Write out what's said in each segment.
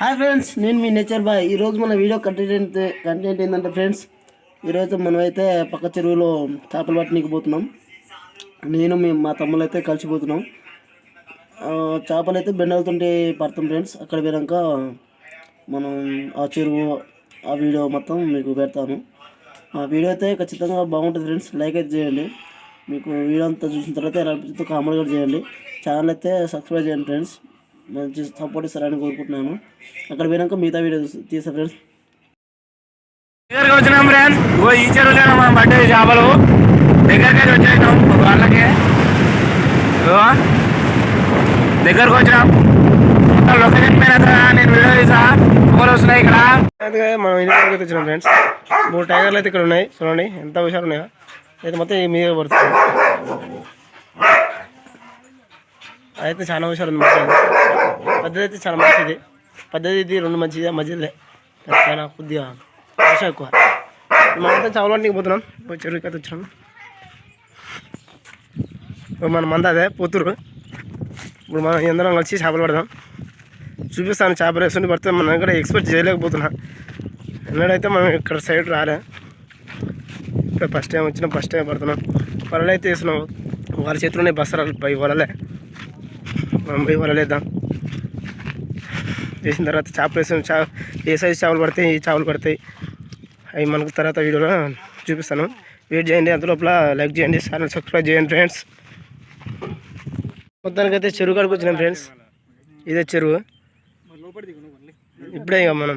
Hi friends నేను మీ nature boy. ఈరోజు మన వీడియో కంటెంట్ కంటెంట్ ఏంటంటే ఫ్రెండ్స్ ఈరోజు మనమైతే పక్క చెరువులో చేపలు పట్టనీకి పోతున్నాం. నేను మీ మా తమ్ముళ్ళు అయితే కలిసిపోతున్నాం. చేపలు అయితే బెండలతుంటే పడతాం ఫ్రెండ్స్ అక్కడ పోయాక మనం ఆ చెరువు ఆ వీడియో మొత్తం మీకు పెడతాను. ఆ వీడియో అయితే ఖచ్చితంగా బాగుంటుంది ఫ్రెండ్స్ లైక్ అయితే చేయండి. మీకు వీడియో అంతా చూసిన తర్వాత ఎలా అనిపిస్తుందో కామెంట్ కూడా చేయండి. ఛానల్ అయితే సబ్స్క్రైబ్ చేయండి ఫ్రెండ్స్ మంచి సపోర్ట్ ఇస్తారని కోరుకుంటున్నాను. అక్కడ పోయినాక మిగతా వీడియో తీసా ఫ్రెండ్స్ దగ్గరికి వచ్చినాం ఫ్రెండ్స్ ఓ ఈ చెరువులో మనం పడ్డది చేపలు. దగ్గరికి ఒక వాళ్ళకి దగ్గరకు వచ్చినాం లొకేషన్ పైన నేను వీడియో తీసా ఫోన్ వస్తున్నాయి ఇక్కడ. మనం ఇంటి దగ్గరికి వచ్చినాం ఫ్రెండ్స్ మూడు టైగర్లు అయితే ఇక్కడ ఉన్నాయి. చూడండి ఎంత హుషారు ఉన్నాయో. అయితే మొత్తం మీద పడుతుంది. అయితే చాలా హుషారు ఉంది మొత్తం పద్ధతి అయితే చాలా మంచిది. పద్ధతి ఇది రెండు మంచిది మధ్యలో చాలా కొద్దిగా హుషారు ఎక్కువ. మనమైతే చాలా పోతున్నాం. పోయి చెరువుకి అయితే వచ్చినాం. ఇప్పుడు మన మంద అదే పోతురు ఇప్పుడు మనం అందరం కలిసి చేపలు పడదాం. చూపిస్తాను చేపలు వేసుకుంటే పడితే మనం ఇక్కడ ఎక్స్పెక్ట్ చేయలేకపోతున్నా. ఎన్నడైతే మనం ఇక్కడ సైడ్ రాలే. ఇక్కడ ఫస్ట్ టైం వచ్చినాం ఫస్ట్ టైం పడుతున్నాం. వలలు అయితే వేస్తున్నాం. వాళ్ళ చేతిలోనే బస్సరాలు పై వలలే. మనం పోయి వలలేద్దాం. చేసిన తర్వాత చేపలు వేసిన చా ఏ సైజు చేపలు పడతాయి ఏ చేపలు పడతాయి. అవి మనకు తర్వాత వీడియోలో చూపిస్తాను. వెయిట్ చేయండి అంతలోపల లైక్ చేయండి ఛానల్ సబ్స్క్రైబ్ చేయండి ఫ్రెండ్స్ మొత్తానికైతే చెరువు కాడికి వచ్చినాం ఫ్రెండ్స్ ఇదే చెరువు. ఇప్పుడే ఇక మనం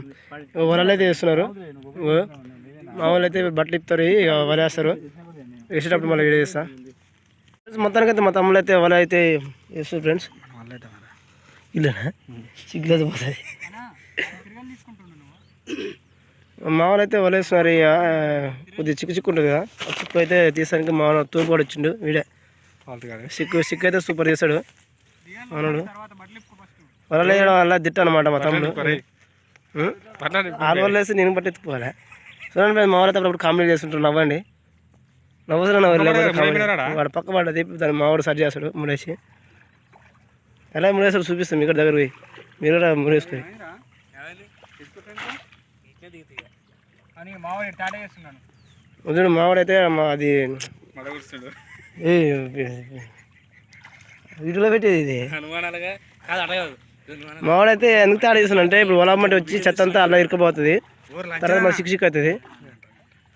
వలలు అయితే వేస్తున్నారు. మా వాళ్ళు అయితే బట్టలు ఇప్పుతారు ఇక వలేస్తారు వేసేటప్పుడు మళ్ళీ వీడియో చేస్తా. మొత్తానికి అయితే మా తమ్ముళ్ళు అయితే వల అయితే వేస్తారు ఫ్రెండ్స్ ఇల్లేనా? సిగ్గులేదు పోతుంది మా వాళ్ళు అయితే వల వేస్తున్నారు ఇక కొద్దిగా చిక్కు చిక్కు ఉంటుంది కదా. చిక్కు అయితే తీసానికి మా వాళ్ళు తూర్పు కూడా వచ్చిండు వీడే. సిక్కు సిక్కు అయితే సూపర్ చేశాడు. అవునాడు. వలలు వేయడం వల్ల దిట్ట అనమాట మా తమ్ముడు? ఆరు వల్ల వేసి నేను బట్టి ఎత్తుకోవాలి చూడండి ఫ్రెండ్స్ మా వాళ్ళు అయితే అప్పుడు కామెడీ చేస్తుంటారు నవ్వండి. నవ్వుతున్నా నవ్వు. వాడు పక్క వాడు తిప్పి దాన్ని మా వాడు సరి చేస్తాడు ముడేసి ఎలా ముడేస్తాడు చూపిస్తాం? ఇక్కడ దగ్గర పోయి. మీరు కూడా ముడేసుకొని చూడండి మావాడైతే మా అది ఏ వీటిలో పెట్టేది ఇది. అనుమానాలుగా? కాదు అడగదు మావాడైతే ఎందుకు తేడా చేస్తున్నా అంటే ఇప్పుడు ఒలమ్మటి వచ్చి చెత్త అంతా అలా ఇరుక్కుపోతుంది. తర్వాత మన సిక్కు సిక్కు అవుతుంది.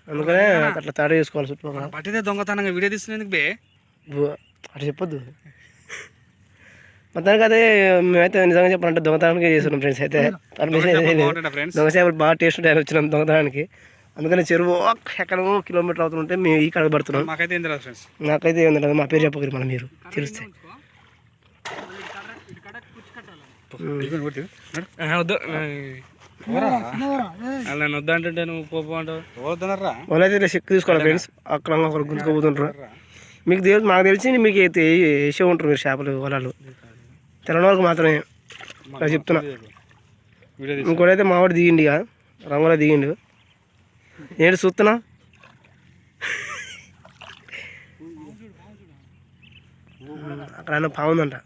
అందుకనే అట్లా తేడా చేసుకోవాలి చుట్టూ పట్టితే దొంగతనంగా వీడియో తీస్తున్నందుకు బే అట్లా చెప్పొద్దు. మొత్తానికి అయితే మేమైతే నిజంగా చెప్పాలంటే దొంగతనానికి చేస్తున్నాం ఫ్రెండ్స్ అయితే పర్మిషన్ అయితే. దొంగ చేపలు బాగా టేస్ట్ ఉంటాయని వచ్చినాం దొంగతనానికి అందుకని చెరువు ఎక్కడో కిలోమీటర్ అవుతుంటే మేము ఈ కడగ పడుతున్నాం నాకైతే ఏం తెలియదు మా పేరు చెప్పకరి మనం మీరు తెలిస్తే నువ్వు పోపు అంటావు వద్దనరా వాళ్ళైతే ఇలా చెక్ తీసుకోవాలి ఫ్రెండ్స్ అక్కడ ఒకరు గుంజుకోబోతుంటారు మీకు తెలిసి మాకు తెలిసి మీకు అయితే వేసే ఉంటారు మీరు చేపలు వలలు తెలంగాణ వరకు మాత్రమే నాకు చెప్తున్నా. ఇంకోటైతే మావాడు దిగిండి ఇక. రంగులో దిగిండు. ఏంటి చూస్తున్నా? అక్కడ ఆయన పావుందంట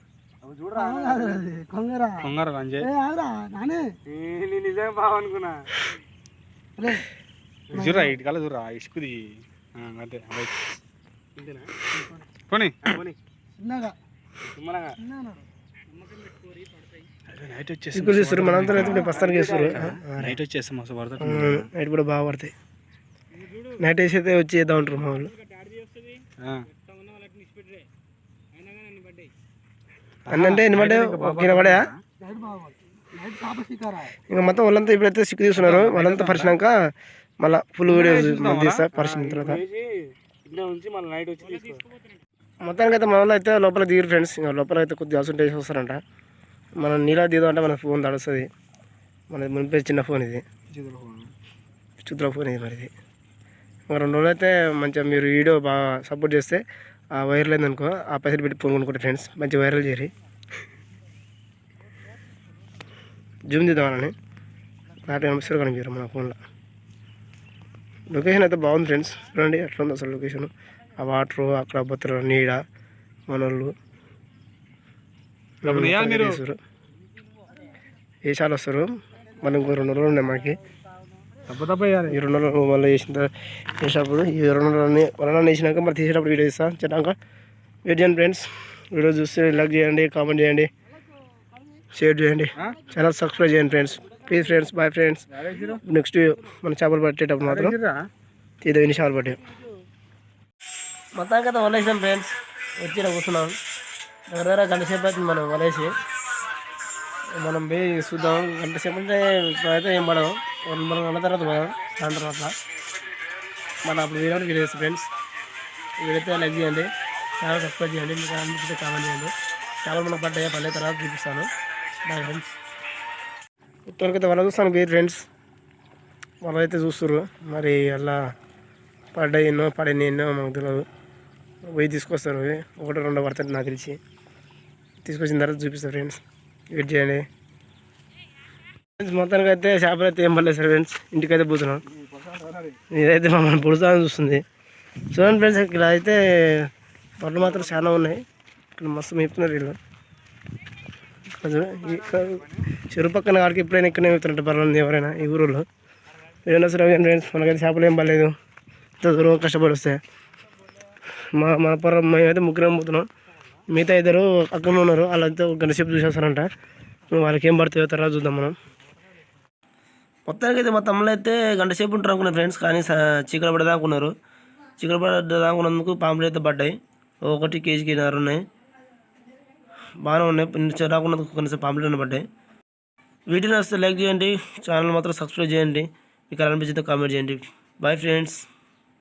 చూరా ఇటు కల చూరా ఇసుకుది అంతే పోనీ. నైట్ వచ్చేసి చిక్కులు తీస్తారు మనంతా అయితే ఇప్పుడు ప్రస్తుతానికి వేస్తారు నైట్ వచ్చేస్తాం పడుతుంది నైట్ కూడా బాగా పడతాయి. నైట్ వేసి అయితే వచ్చి చేద్దాం ఉంటారు మా వాళ్ళు. అన్నంటే ఎన్ని పడ్డాయి? ఒక పడా ఇంకా మొత్తం వాళ్ళంతా ఇప్పుడైతే సిక్కు తీస్తున్నారు. వాళ్ళంతా పరిచినాక మళ్ళీ ఫుల్ వీడియో తీస్తా పరిచిన తర్వాత. మొత్తానికి అయితే మన వాళ్ళు అయితే లోపల దిగిరు ఫ్రెండ్స్ ఇంకా లోపల అయితే కొద్దిగా అవసరం వేసి వస్తారంట మనం నీళ్ళ దిగుదాం అంటే మన ఫోన్ తడుస్తుంది. మన మునిపే చిన్న ఫోన్ ఇది. చిత్ర ఫోన్ ఇది మరి ఇది. ఇంకా రెండు రోజులు అయితే మంచిగా మీరు వీడియో బాగా సపోర్ట్ చేస్తే ఆ వైరల్ అయిందనుకో ఆ పైసలు పెట్టి ఫోన్ కొనుక్కుంటే ఫ్రెండ్స్ మంచి వైరల్ చేయరి జూమ్ చేద్దామని నాటి కనిపిస్తారు కనిపించారు మన ఫోన్లో లొకేషన్ అయితే బాగుంది ఫ్రెండ్స్ చూడండి ఎట్లా ఉంది అసలు లొకేషన్ ఆ వాటర్ అక్కడ బొత్తలు నీడ మనోళ్ళు మీరు. వేసాలు వస్తారు? మనం ఇంకో రెండు రోజులు ఉన్నాయి మనకి ఈ రెండు రోజులు మళ్ళీ చేసిన తర్వాత చేసినప్పుడు ఈ రెండు రోజులన్నీ వలన వేసినాక మరి తీసేటప్పుడు వీడియో ఇస్తాను చెప్పాక వెయిట్ చేయండి ఫ్రెండ్స్ వీడియో చూస్తే లైక్ చేయండి కామెంట్ చేయండి షేర్ చేయండి. ఛానల్ సబ్స్క్రైబ్ చేయండి friends please friends bye friends next మన చేపలు పట్టేటప్పుడు మాత్రం తీద నిమిషాలు పట్టే. మొత్తానికి అయితే వలేసాం ఫ్రెండ్స్. వచ్చి కూర్చున్నాం. దగ్గర దగ్గర గంట సేపు అయితే మనం వలేసి. మనం పోయి చూద్దాం. గంట సేపు అంటే ఇప్పుడైతే ఏం పడవు మనం మూడు తర్వాత పోదాం. సాయంత్రం అట్లా మన అప్పుడు వీడియో వీడియో ఫ్రెండ్స్. వీడైతే లైక్ చేయండి. ఛానల్ సబ్స్క్రైబ్ చేయండి. మీకు అనిపిస్తే కామెంట్ చేయండి. చాలా మనకు పడ్డాయి. పల్లె తర్వాత చూపిస్తాను. Bye friends. మొత్తానికైతే వాళ్ళ చూస్తాను మీరు ఫ్రెండ్స్. వాళ్ళైతే చూస్తున్నారు మరి అలా పడ్డాయి ఎన్నో పడినాయి ఎన్నో మనకు తెలియదు. పోయి తీసుకొస్తారు. ఒకటో ఒకటి రెండో పడుతుంది నాకు తెలిసి. తీసుకొచ్చిన తర్వాత చూపిస్తారు ఫ్రెండ్స్ వెయిట్ చేయండి. ఫ్రెండ్స్ మొత్తానికి అయితే చేపలు అయితే ఏం పడలేదు సార్ ఫ్రెండ్స్ ఇంటికైతే పోతున్నాం. ఇదైతే మమ్మల్ని పుడుతామని చూస్తుంది. చూడండి ఫ్రెండ్స్ ఇక్కడ అయితే పనులు మాత్రం చాలా ఉన్నాయి. ఇక్కడ మస్తు మేపుతున్నారు వీళ్ళు. చెరువు పక్కన వాడికి ఎప్పుడైనా ఇక్కడనే మేపుతున్నట్టు పర్వాలేదు ఎవరైనా ఈ ఊరిలో ఏదైనా సరే ఫ్రెండ్స్ మనకైతే చేపలు ఏం పర్లేదు ఇంత దూరం కష్టపడి వస్తే. మా మన పొర మేమైతే ముగ్గురం పోతున్నాం. మిగతా ఇద్దరు అక్కడ ఉన్నారు. వాళ్ళంతా ఒక గంట సేపు చూసేస్తారంట. వాళ్ళకి ఏం పడుతుందో తర్వాత చూద్దాం మనం. మొత్తానికి అయితే మా తమ్ముళ్ళు అయితే గంట సేపు ఉంటారు అనుకున్నారు ఫ్రెండ్స్ కానీ స- చీకటి పడేదాకా ఉన్నారు. చీకటి పడేదాకా పాములు అయితే పడ్డాయి. ఒకటి కేజీకి ఆరు ఉన్నాయి. బాగానే ఉన్నాయి. రాకున్నందుకు కొన్ని పాములు పడ్డాయి. వీటిని వస్తే లైక్ చేయండి. ఛానల్ మాత్రం సబ్స్క్రైబ్ చేయండి. మీకు ఎలా అనిపించిందో కామెంట్ చేయండి. Bye friends.